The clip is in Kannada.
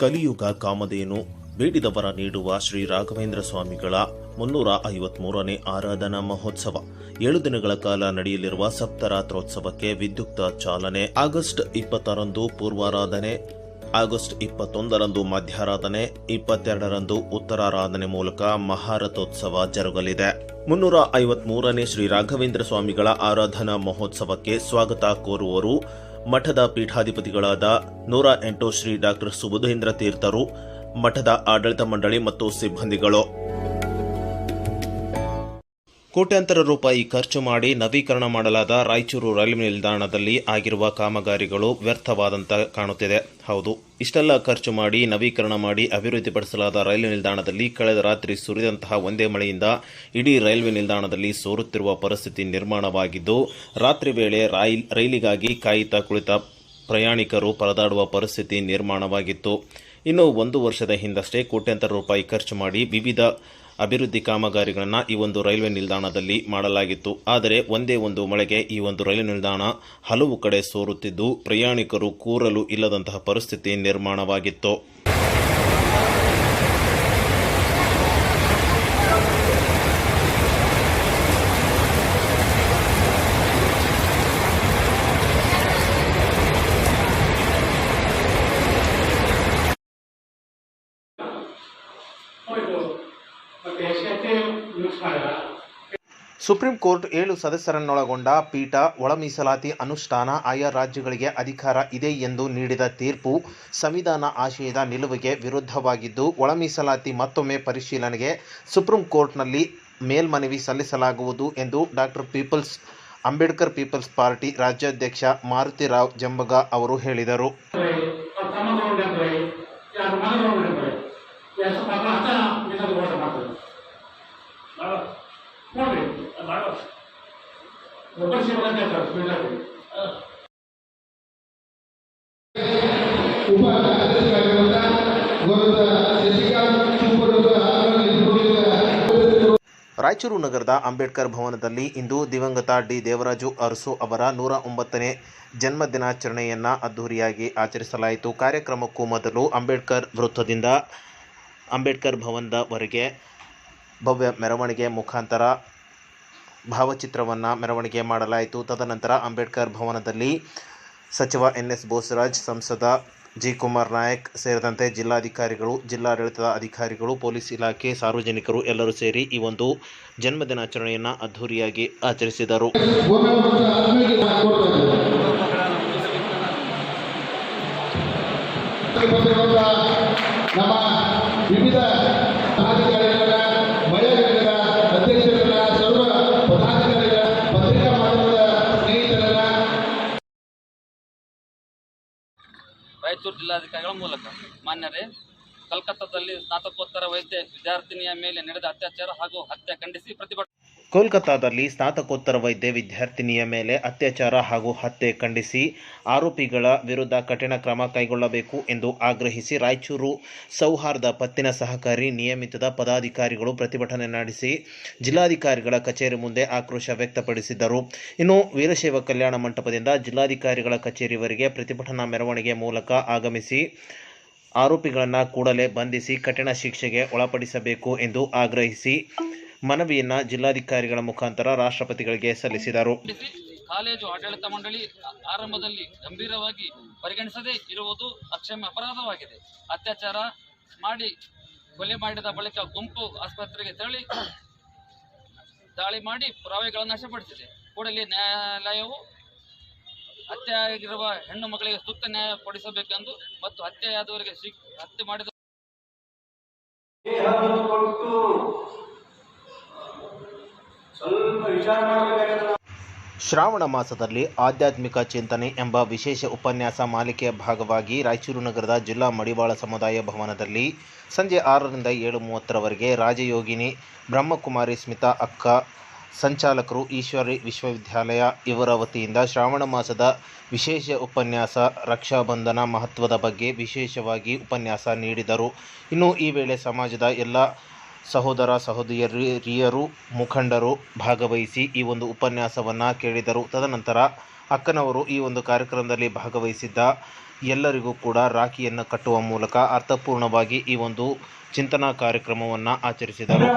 ಕಲಿಯುಗ ಕಾಮಧೇನು ಬೇಡಿದವರ ನೀಡುವ ಶ್ರೀ ರಾಘವೇಂದ್ರ ಸ್ವಾಮಿಗಳ ಮುನ್ನೂರ ಐವತ್ಮೂರನೇ ಆರಾಧನಾ ಮಹೋತ್ಸವ. ಏಳು ದಿನಗಳ ಕಾಲ ನಡೆಯಲಿರುವ ಸಪ್ತರಾತ್ರೋತ್ಸವಕ್ಕೆ ವಿದ್ಯುಕ್ತ ಚಾಲನೆ. ಆಗಸ್ಟ್ ಇಪ್ಪತ್ತರಂದು ಪೂರ್ವಾರಾಧನೆ, ಆಗಸ್ಟ್ ಇಪ್ಪತ್ತೊಂದರಂದು ಮಧ್ಯಾರಾಧನೆ, ಇಪ್ಪತ್ತೆರಡರಂದು ಉತ್ತರಾರಾಧನೆ ಮೂಲಕ ಮಹಾರಥೋತ್ಸವ ಜರುಗಲಿದೆ. ಮುನ್ನೂರ ಐವತ್ಮೂರನೇ ಶ್ರೀ ರಾಘವೇಂದ್ರ ಸ್ವಾಮಿಗಳ ಆರಾಧನಾ ಮಹೋತ್ಸವಕ್ಕೆ ಸ್ವಾಗತ ಕೋರುವರು ಮಠದ ಪೀಠಾಧಿಪತಿಗಳಾದ ನೂರ ಎಂಟು ಶ್ರೀ ಡಾಕ್ಟರ್ ಸುಬುಧೇಂದ್ರ ತೀರ್ಥರು ಮಠದ ಆಡಳಿತ ಮಂಡಳಿ ಮತ್ತು ಸಿಬ್ಬಂದಿಗಳು. ಕೋಟ್ಯಾಂತರ ರೂಪಾಯಿ ಖರ್ಚು ಮಾಡಿ ನವೀಕರಣ ಮಾಡಲಾದ ರಾಯಚೂರು ರೈಲ್ವೆ ನಿಲ್ದಾಣದಲ್ಲಿ ಆಗಿರುವ ಕಾಮಗಾರಿಗಳು ವ್ಯರ್ಥವಾದಂತ ಕಾಣುತ್ತಿದೆ. ಹೌದು, ಇಷ್ಟೆಲ್ಲ ಖರ್ಚು ಮಾಡಿ, ನವೀಕರಣ ಮಾಡಿ ಅಭಿವೃದ್ಧಿಪಡಿಸಲಾದ ರೈಲ್ವೆ ನಿಲ್ದಾಣದಲ್ಲಿ ಕಳೆದ ರಾತ್ರಿ ಸುರಿದಂತಹ ಒಂದೇ ಮಳೆಯಿಂದ ಇಡೀ ರೈಲ್ವೆ ನಿಲ್ದಾಣದಲ್ಲಿ ಸೋರುತ್ತಿರುವ ಪರಿಸ್ಥಿತಿ ನಿರ್ಮಾಣವಾಗಿದ್ದು, ರಾತ್ರಿ ವೇಳೆ ರೈಲ್, ರೈಲಿಗಾಗಿ ಕಾಯುತ್ತಾ ಕುಳಿತ ಪ್ರಯಾಣಿಕರು ಪರದಾಡುವ ಪರಿಸ್ಥಿತಿ ನಿರ್ಮಾಣವಾಗಿತ್ತು. ಇನ್ನು ಒಂದು ವರ್ಷದ ಹಿಂದಷ್ಟೇ ಕೋಟ್ಯಾಂತರ ರೂಪಾಯಿ ಖರ್ಚು ಮಾಡಿ ವಿವಿಧ ಅಭಿವೃದ್ಧಿ ಕಾಮಗಾರಿಗಳನ್ನು ಈ ಒಂದು ರೈಲ್ವೆ ನಿಲ್ದಾಣದಲ್ಲಿ ಮಾಡಲಾಗಿತ್ತು. ಆದರೆ ಒಂದೇ ಒಂದು ಮಳೆಗೆ ಈ ಒಂದು ರೈಲು ನಿಲ್ದಾಣ ಹಲವು ಕಡೆ ಸೋರುತ್ತಿದ್ದು, ಪ್ರಯಾಣಿಕರು ಕೂರಲು ಇಲ್ಲದಂತಹ ಪರಿಸ್ಥಿತಿ ನಿರ್ಮಾಣವಾಗಿತ್ತು ಹೋಯ್ತು ಮತ್ತೆ ಎಷ್ಟೇ ಯೂಸ್ ಮಾಡಿದ ಸುಪ್ರೀಂ ಕೋರ್ಟ್ ಏಳು ಸದಸ್ಯರನ್ನೊಳಗೊಂಡ ಪೀಠ ಒಳ ಮೀಸಲಾತಿ ಅನುಷ್ಠಾನ ಆಯಾ ರಾಜ್ಯಗಳಿಗೆ ಅಧಿಕಾರ ಇದೆ ಎಂದು ನೀಡಿದ ತೀರ್ಪು ಸಂವಿಧಾನ ಆಶಯದ ನಿಲುವಿಗೆ ವಿರುದ್ಧವಾಗಿದ್ದು ಒಳ ಮೀಸಲಾತಿ ಮತ್ತೊಮ್ಮೆ ಪರಿಶೀಲನೆಗೆ ಸುಪ್ರೀಂ ಕೋರ್ಟ್ನಲ್ಲಿ ಮೇಲ್ಮನವಿ ಸಲ್ಲಿಸಲಾಗುವುದು ಎಂದು doctor people's Ambedkar people's party ರಾಜ್ಯಾಧ್ಯಕ್ಷ ಮಾರುತಿರಾವ್ ಜಂಬಗ ಅವರು ಹೇಳಿದರು ರಾಯಚೂರು ನಗರದ ಅಂಬೇಡ್ಕರ್ ಭವನದಲ್ಲಿ ಇಂದು ದಿವಂಗತ ಡಿ ದೇವರಾಜು ಅರಸು ಅವರ ನೂರ ಒಂಬತ್ತನೇ ಜನ್ಮ ದಿನಾಚರಣೆಯನ್ನು ಅದ್ದೂರಿಯಾಗಿ ಆಚರಿಸಲಾಯಿತು. ಕಾರ್ಯಕ್ರಮಕ್ಕೂ ಮೊದಲು ಅಂಬೇಡ್ಕರ್ ವೃತ್ತದಿಂದ ಅಂಬೇಡ್ಕರ್ ಭವನದವರೆಗೆ ಭವ್ಯ ಮೆರವಣಿಗೆ ಮುಖಾಂತರ ಭಾವಚಿತ್ರವನ್ನು ಮೆರವಣಿಗೆ ಮಾಡಲಾಯಿತು. ತದನಂತರ ಅಂಬೇಡ್ಕರ್ ಭವನದಲ್ಲಿ ಸಚಿವ ಎನ್ ಎಸ್ ಬೋಸರಾಜ್, ಸಂಸದ ಜಿ ಕುಮಾರ್ ನಾಯಕ್ ಸೇರಿದಂತೆ ಜಿಲ್ಲಾಧಿಕಾರಿಗಳು, ಜಿಲ್ಲಾಡಳಿತದ ಅಧಿಕಾರಿಗಳು, ಪೊಲೀಸ್ ಇಲಾಖೆ ಸಾರ್ವಜನಿಕರು ಎಲ್ಲರೂ ಸೇರಿ ಈ ಒಂದು ಜನ್ಮದಿನಾಚರಣೆಯನ್ನು ಅದ್ಧೂರಿಯಾಗಿ ಆಚರಿಸಿದರು. ನಮ್ಮ ವಿವಿಧ ಜಿಲ್ಲಾಧಿಕಾರಿಗಳ ಮೂಲಕ. ಮಾನ್ಯರೇ ಕಲ್ಕತ್ತಾದಲ್ಲಿ ಸ್ನಾತಕೋತ್ತರ ವೈದ್ಯ ವಿದ್ಯಾರ್ಥಿನಿಯ ಮೇಲೆ ನಡೆದ ಅತ್ಯಾಚಾರ ಹಾಗೂ ಹತ್ಯೆ ಖಂಡಿಸಿ ಪ್ರತಿಭಟನೆ ಕೋಲ್ಕತ್ತಾದಲ್ಲಿ ಸ್ನಾತಕೋತ್ತರ ವೈದ್ಯ ವಿದ್ಯಾರ್ಥಿನಿಯ ಮೇಲೆ ಅತ್ಯಾಚಾರ ಹಾಗೂ ಹತ್ಯೆ ಖಂಡಿಸಿ ಆರೋಪಿಗಳ ವಿರುದ್ಧ ಕಠಿಣ ಕ್ರಮ ಕೈಗೊಳ್ಳಬೇಕು ಎಂದು ಆಗ್ರಹಿಸಿ ರಾಯಚೂರು ಸೌಹಾರ್ದ ಪತ್ತಿನ ಸಹಕಾರಿ ನಿಯಮಿತದ ಪದಾಧಿಕಾರಿಗಳು ಪ್ರತಿಭಟನೆ ನಡೆಸಿ ಜಿಲ್ಲಾಧಿಕಾರಿಗಳ ಕಚೇರಿ ಮುಂದೆ ಆಕ್ರೋಶ ವ್ಯಕ್ತಪಡಿಸಿದ್ದರು. ಇನ್ನು ವೀರಶೈವ ಕಲ್ಯಾಣ ಮಂಟಪದಿಂದ ಜಿಲ್ಲಾಧಿಕಾರಿಗಳ ಕಚೇರಿವರೆಗೆ ಪ್ರತಿಭಟನಾ ಮೆರವಣಿಗೆ ಮೂಲಕ ಆಗಮಿಸಿ ಆರೋಪಿಗಳನ್ನು ಕೂಡಲೇ ಬಂಧಿಸಿ ಕಠಿಣ ಶಿಕ್ಷೆಗೆ ಒಳಪಡಿಸಬೇಕು ಎಂದು ಆಗ್ರಹಿಸಿ ಮನವಿಯನ್ನ ಜಿಲ್ಲಾಧಿಕಾರಿಗಳ ಮುಖಾಂತರ ರಾಷ್ಟ್ರಪತಿಗಳಿಗೆ ಸಲ್ಲಿಸಿದರು. ಕಾಲೇಜು ಆಡಳಿತ ಮಂಡಳಿ ಆರಂಭದಲ್ಲಿ ಗಂಭೀರವಾಗಿ ಪರಿಗಣಿಸದೇ ಇರುವುದು ಅಕ್ಷಮ್ಯ ಅಪರಾಧವಾಗಿದೆ. ಅತ್ಯಾಚಾರ ಮಾಡಿ ಕೊಲೆ ಮಾಡಿದ ಬಳಿಕ ಗುಂಪು ಆಸ್ಪತ್ರೆಗೆ ತೆರಳಿ ದಾಳಿ ಮಾಡಿ ಪುರಾವೆಗಳನ್ನು ನಾಶಪಡಿಸಿದೆ ಕೂಡಲೇ ನ್ಯಾಯಾಲಯವು ಹತ್ಯೆಯಾಗಿರುವ ಹೆಣ್ಣು ಮಕ್ಕಳಿಗೆ ಸೂಕ್ತ ನ್ಯಾಯ ಕೊಡಿಸಬೇಕೆಂದು ಮತ್ತು ಹತ್ಯೆಯಾದವರಿಗೆ ಹತ್ಯೆ ಮಾಡಿದ ಶ್ರಾವಣ ಮಾಸದಲ್ಲಿ ಆಧ್ಯಾತ್ಮಿಕ ಚಿಂತನೆ ಎಂಬ ವಿಶೇಷ ಉಪನ್ಯಾಸ ಮಾಲಿಕೆಯ ಭಾಗವಾಗಿ ರಾಯಚೂರು ನಗರದ ಜಿಲ್ಲಾ ಮಡಿವಾಳ ಸಮುದಾಯ ಭವನದಲ್ಲಿ ಸಂಜೆ ಆರರಿಂದ ಏಳು ಮೂವತ್ತರವರೆಗೆ ರಾಜಯೋಗಿನಿ ಬ್ರಹ್ಮಕುಮಾರಿ ಸ್ಮಿತಾ ಅಕ್ಕ, ಸಂಚಾಲಕರು ಈಶ್ವರಿ ವಿಶ್ವವಿದ್ಯಾಲಯ, ಇವರ ವತಿಯಿಂದ ಶ್ರಾವಣ ಮಾಸದ ವಿಶೇಷ ಉಪನ್ಯಾಸ, ರಕ್ಷಾಬಂಧನ ಮಹತ್ವದ ಬಗ್ಗೆ ವಿಶೇಷವಾಗಿ ಉಪನ್ಯಾಸ ನೀಡಿದರು. ಇನ್ನು ಈ ವೇಳೆ ಸಮಾಜದ ಎಲ್ಲ ಸಹೋದರ ಸಹೋದರಿಯರು ಮುಖಂಡರು ಭಾಗವಹಿಸಿ ಈ ಒಂದು ಉಪನ್ಯಾಸವನ್ನು ಕೇಳಿದರು. ತದನಂತರ ಅಕ್ಕನವರು ಈ ಒಂದು ಕಾರ್ಯಕ್ರಮದಲ್ಲಿ ಭಾಗವಹಿಸಿದ್ದ ಎಲ್ಲರಿಗೂ ಕೂಡ ರಾಖಿಯನ್ನು ಕಟ್ಟುವ ಮೂಲಕ ಅರ್ಥಪೂರ್ಣವಾಗಿ ಈ ಒಂದು ಚಿಂತನಾ ಕಾರ್ಯಕ್ರಮವನ್ನು ಆಚರಿಸಿದರು.